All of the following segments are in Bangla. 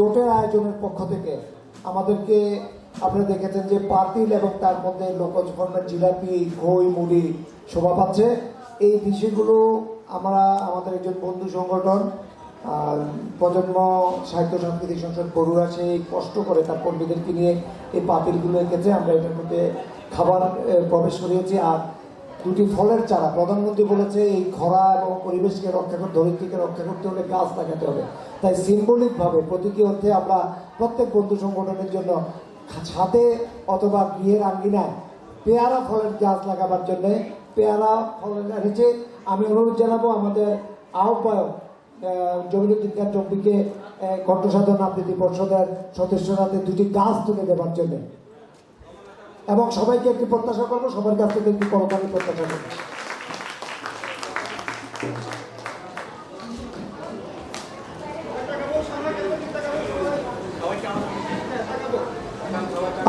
জোটের আয়োজনের পক্ষ থেকে আমাদেরকে আপনি দেখেছেন যে পাতিল এবং তার মধ্যে লোকজ ফর্মের জিলাপি, ঘই, মুড়ি শোভা পাচ্ছে। এই বিষয়গুলো আমরা আমাদের একজন বন্ধু সংগঠন প্রজন্ম সাহিত্য সাংস্কৃতিক সংসদ বড়ুরা সেই কষ্ট করে তার কর্মীদেরকে নিয়ে এই পাতিলগুলো এঁকেছে। আমরা এটার মধ্যে খাবার প্রবেশ করিয়েছি। আর দুটি ফলের চারা। প্রধানমন্ত্রী বলেছে, এই খরা এবং পরিবেশকে রক্ষা করতে ধরিত্রীকে রক্ষা করতে হলে গাছ লাগাতে হবে। তাই সিম্বলিক ভাবে প্রতীকী অর্থে আমরা প্রত্যেক বন্ধু সংগঠনের জন্য ছাদে অথবা গৃহের আঙ্গিনায় পেয়ারা ফলের গাছ লাগাবার জন্য পেয়ারা ফলের এনেছে। আমি অনুরোধ জানাব আমাদের আহ্বায়ক জমিনুদ্দিন খান চব্বিকে কণ্ঠসাধন আবৃত্তি পর্ষদের সদস্যরা দুটি গাছ তুলে দেওয়ার জন্য। এবং সবাইকে একটি প্রত্যাশা করব, সবার কাছ থেকে একটি করতালি প্রত্যাশা করব।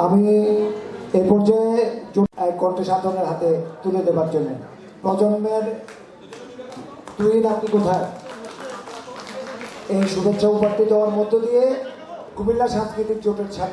আমি এ পর্যায়ে কণ্ঠে সাধনের হাতে তুলে দেবার জন্য। প্রজন্মের তুই আপনি কোথায়? এই শুভেচ্ছা উপহারটি দেওয়ার মধ্য দিয়ে কুমিল্লা সাংস্কৃতিক জোটের সাথে